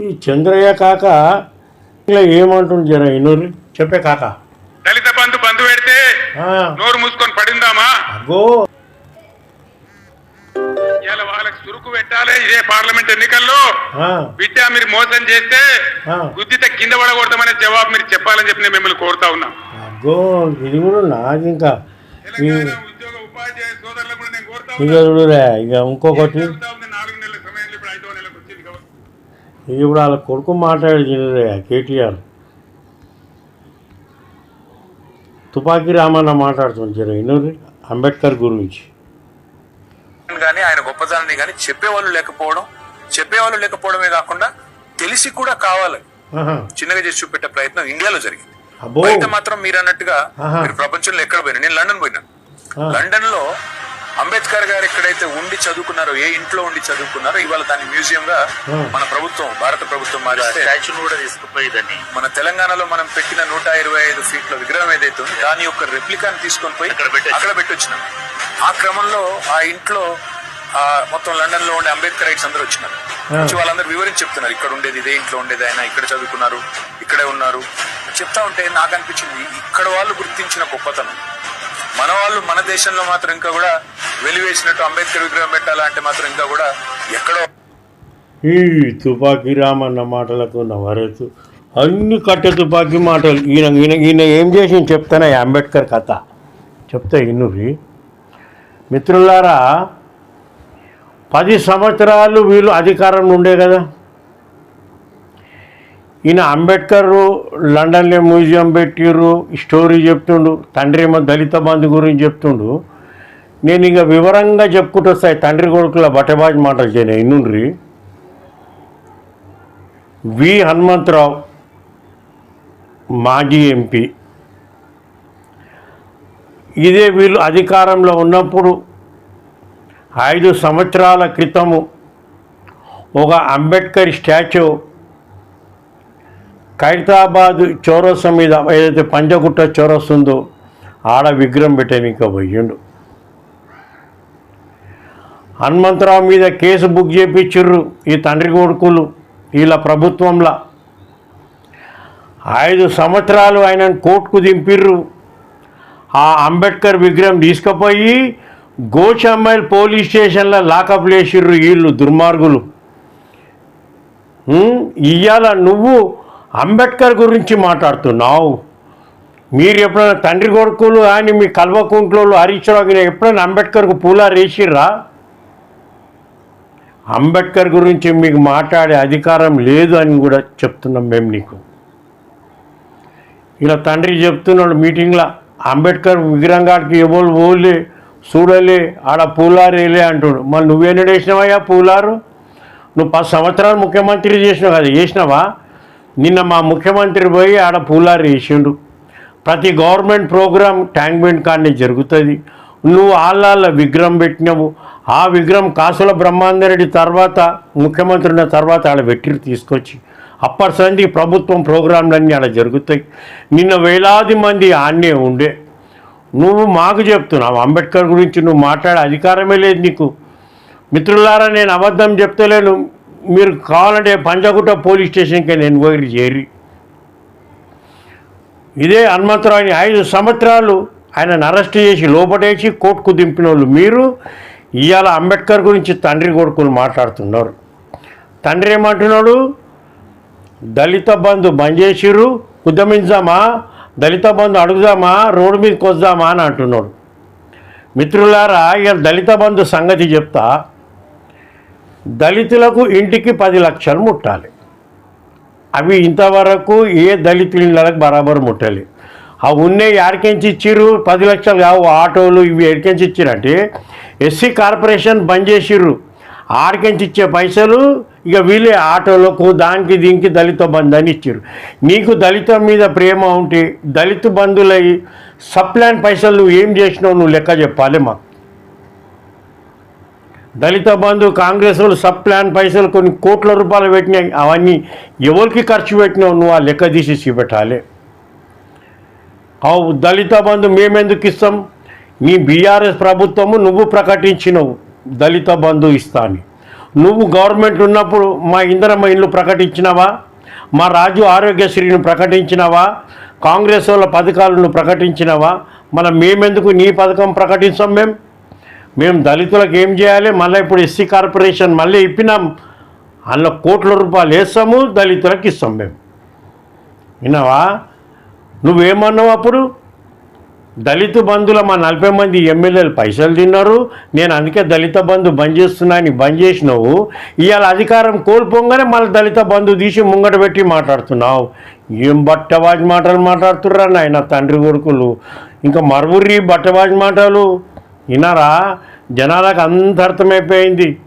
ఈ చంద్రయ్య కాక ఇలా ఏమంటుంది జర ఇన్నూరి చెప్పే కాక. దళిత బంధు బంధు పెడితే నోరు మూసుకొని పడిందామా? అగ్గో. ఇలా వాళ్ళకి చురుకు పెట్టాలి ఇదే పార్లమెంట్ ఎన్నికల్లో. బిడ్డ మీరు మోసం చేస్తే. గుద్దితే కింద పడకూడదమనే జవాబు మీరు చెప్పాలని చెప్పి నేను మిమ్మల్ని కోరుతా ఉన్నా. అగ్గో ఇది కూడా నాది ఇంకా ఇక చూడురా ఇక ఇంకొకటి జరుగుతా ఉంది నాలుగు నెలల సమయంలో ఇప్పుడు ఐదో నెలకు వచ్చింది కాబట్టి ఇప్పుడు వాళ్ళ కొడుకు మాట్లాడింది కేటీఆర్ తుపాకీ రామన్న మాట్లాడుతుంది ఇన్నూరి అంబేద్కర్ గురించి కానీ ఆయన గొప్పతనాన్ని కానీ చెప్పేవాళ్ళు లేకపోవడం చెప్పేవాళ్ళు లేకపోవడమే కాకుండా తెలిసి కూడా కావాలి. చిన్నగా చేసి చూపెట్టే ప్రయత్నం ఇండియాలో జరిగింది బయట మాత్రం మీరు అన్నట్టుగా. మీరు ప్రపంచంలో ఎక్కడ పోయినా నేను లండన్ పోయినా. లండన్లో అంబేద్కర్ గారు ఎక్కడైతే ఉండి చదువుకున్నారో ఏ ఇంట్లో ఉండి చదువుకున్నారో ఇవాళ దాన్ని మ్యూజియం గా. మన ప్రభుత్వం భారత ప్రభుత్వం మారిస్తే స్టాచ్యూని కూడా తీసుకుపోయేదాన్ని మన తెలంగాణలో మనం పెట్టిన నూట ఇరవై ఐదు ఫీట్ల విగ్రహం ఏదైతే ఉందో దాని యొక్క రెప్లికాని తీసుకొని పోయి అక్కడ పెట్టొచ్చు. అక్కడ పెట్టొచ్చినాం. ఆ క్రమంలో ఆ ఇంట్లో ఆ మొత్తం లండన్లో ఉండే అంబేద్కర్ రైట్స్ అందరూ వచ్చినారు. వచ్చి వాళ్ళందరూ వివరించి చెప్తున్నారు ఇక్కడ ఉండేది ఇదే ఇంట్లో ఉండేది ఆయన ఇక్కడ చదువుకున్నారు ఇక్కడే ఉన్నారు. చెప్తా ఉంటే నాకు అనిపించింది ఇక్కడ వాళ్ళు గుర్తించిన గొప్పతనం. మన వాళ్ళు మన దేశంలో మాత్రం ఇంకా కూడా వెలివేసినట్టు అంబేద్కర్ విగ్రహం పెట్టాలంటే మాత్రం ఇంకా కూడా ఎక్కడో ఈ తుపాకీ రామన్న మాటలకు నవరతు అన్ని కట్టె తుపాకీ మాటలు. ఈయన ఈయన ఈయన ఏం చేసి చెప్తానే అంబేద్కర్ కథ? చెప్తా ఇన్నువి మిత్రులారా పది సంవత్సరాలు వీళ్ళు అధికారంలో ఉండే కదా. ఈయన అంబేద్కర్ లండన్లో మ్యూజియం పెట్టిర్రు స్టోరీ చెప్తుండు తండ్రి ఏమో దళిత బంధు గురించి చెప్తుండు. నేను ఇంకా వివరంగా చెప్పుకుంటూ వస్తాయి తండ్రి కొడుకుల బట్టబాజి మాటలు చేయను ఇన్నుండ్రి? వి. హనుమంతరావు మాజీ ఎంపీ. ఇదే వీళ్ళు అధికారంలో ఉన్నప్పుడు ఐదు సంవత్సరాల క్రితము ఒక అంబేద్కర్ స్టాచ్యూ ఖైరతాబాద్ చౌరస్తా మీద ఏదైతే పంజగుట్ట చౌరస్తుందో ఆడ విగ్రహం పెట్టాను ఇంకా పోయిండు. హనుమంతరావు మీద కేసు బుక్ చేయించిర్రు ఈ తండ్రి కొడుకులు వీళ్ళ ప్రభుత్వంలో. ఐదు సంవత్సరాలు ఆయన కోర్టుకు దింపిర్రు. ఆ అంబేద్కర్ విగ్రహం తీసుకుపోయి గోచమ్మైల్ పోలీస్ స్టేషన్లో లాకప్ లేచిర్రు వీళ్ళు దుర్మార్గులు. ఇయ్యాల ఇవాళ నువ్వు అంబేద్కర్ గురించి మాట్లాడుతున్నావు. మీరు ఎప్పుడైనా తండ్రి కొడుకులు కానీ మీ కల్వకుంట్లో హరీష్ రావు ఎప్పుడైనా అంబేద్కర్కు పూలారు వేసిర్రా అంబేద్కర్ గురించి మీకు మాట్లాడే అధికారం లేదు అని కూడా చెప్తున్నాం మేము నీకు. ఇలా తండ్రి చెప్తున్నాడు మీటింగ్లో అంబేద్కర్ విగ్రహంగాడికి ఎవరు పోలే చూడలే ఆడ పూలారు వేలే అంటుడు మళ్ళీ నువ్వేనడేసినావయ్యా పూలారు? నువ్వు పది సంవత్సరాలు ముఖ్యమంత్రి చేసినావు కదా చేసినావా? నిన్న మా ముఖ్యమంత్రి పోయి ఆడ పూలారు వేసిండు. ప్రతి గవర్నమెంట్ ప్రోగ్రాం ట్యాంక్ బండ్ కాడనే జరుగుతుంది. నువ్వు ఆళ్ళ విగ్రహం పెట్టినావు. ఆ విగ్రహం కాసుల బ్రహ్మాందరెడ్డి తర్వాత ముఖ్యమంత్రి ఉన్న తర్వాత ఆడ పెట్టి తీసుకొచ్చి అప్పటి సంది ప్రభుత్వం ప్రోగ్రాంలన్నీ అలా జరుగుతాయి. నిన్న వేలాది మంది ఆన్నే ఉండే. నువ్వు మాకు చెప్తున్నావు అంబేద్కర్ గురించి నువ్వు మాట్లాడే అధికారమే లేదు నీకు. మిత్రులారా నేను అబద్ధం చెప్తలేను. మీరు కావాలంటే పంజగుట్ట పోలీస్ స్టేషన్కి నేను పోయి చేరి. ఇదే హనుమంతరావుని ఐదు సంవత్సరాలు ఆయనను అరెస్ట్ చేసి లోపడేసి కోర్టుకు దింపిన వాళ్ళు మీరు. ఇవాళ అంబేద్కర్ గురించి తండ్రి కొడుకులు మాట్లాడుతున్నారు. తండ్రి ఏమంటున్నాడు? దళిత బంధు బంద్ చేసిరు ఉద్యమించామా? దళిత బంధు అడుగుదామా? రోడ్డు మీదకి వద్దామా అని అంటున్నాడు. మిత్రులారా ఇక దళిత బంధు సంగతి చెప్తా. దళితులకు ఇంటికి పది లక్షలు ముట్టాలి. అవి ఇంతవరకు ఏ దళితుల నెలకు బరాబరు ముట్టాలి. ఆ ఉన్నే ఎక్కడికించి ఇచ్చిర్రు? పది లక్షలు కావు. ఆటోలు ఇవి ఎక్కడికించి ఇచ్చిరంటే ఎస్సీ కార్పొరేషన్ బంద్ చేసిర్రు. ఆడికెంచి ఇచ్చే పైసలు ఇక వీళ్ళే ఆటోలకు దానికి దీనికి దళిత బంధు అని ఇచ్చారు నీకు దళితం మీద ప్రేమ ఉంటే దళిత బంధులై సప్లాన్ పైసలు నువ్వు ఏం చేసినావు నువ్వు లెక్క చెప్పాలి మాకు? దళిత బంధు కాంగ్రెస్ వాళ్ళు సప్లాన్ పైసలు కొన్ని కోట్ల రూపాయలు పెట్టినాయి. అవన్నీ ఎవరికి ఖర్చు పెట్టినావు నువ్వు ఆ లెక్క తీసి చూపెట్టాలి దళిత బంధు మేమెందుకు ఇస్తాం? నీ బీఆర్ఎస్ ప్రభుత్వము నువ్వు ప్రకటించినవు దళిత బంధు ఇస్తా అని నువ్వు గవర్నమెంట్ ఉన్నప్పుడు మా ఇందరమ్మ ఇల్లు ప్రకటించినవా? మా రాజు ఆరోగ్యశ్రీని ప్రకటించినవా? కాంగ్రెస్ వాళ్ళ పథకాలను ప్రకటించినవా? మనం మేమెందుకు నీ పథకం ప్రకటించాం మేము మేము దళితులకు ఏం చేయాలి? మళ్ళీ ఇప్పుడు ఎస్సీ కార్పొరేషన్ మళ్ళీ ఇప్పినాం. అందులో కోట్ల రూపాయలు వేస్తాము దళితులకు ఇస్తాం మేము విన్నావా? నువ్వేమన్నావు అప్పుడు? దళిత బంధుల మా నలభై మంది ఎమ్మెల్యేలు పైసలు తిన్నారు. నేను అందుకే దళిత బంధు బంద్ చేస్తున్నా అని బంద్ చేసినావు. ఇవాళ అధికారం కోల్పోగానే మళ్ళీ దళిత బంధు తీసి ముంగట పెట్టి మాట్లాడుతున్నావు. ఏం బట్టవాజ్ మాటలు మాట్లాడుతుర్రా నాయన తండ్రి కొడుకులు? ఇంకా మరువుర్రి బట్టవాజ్ మాటలు? విన్నారా? జనాలకు అంత అర్థమైపోయింది.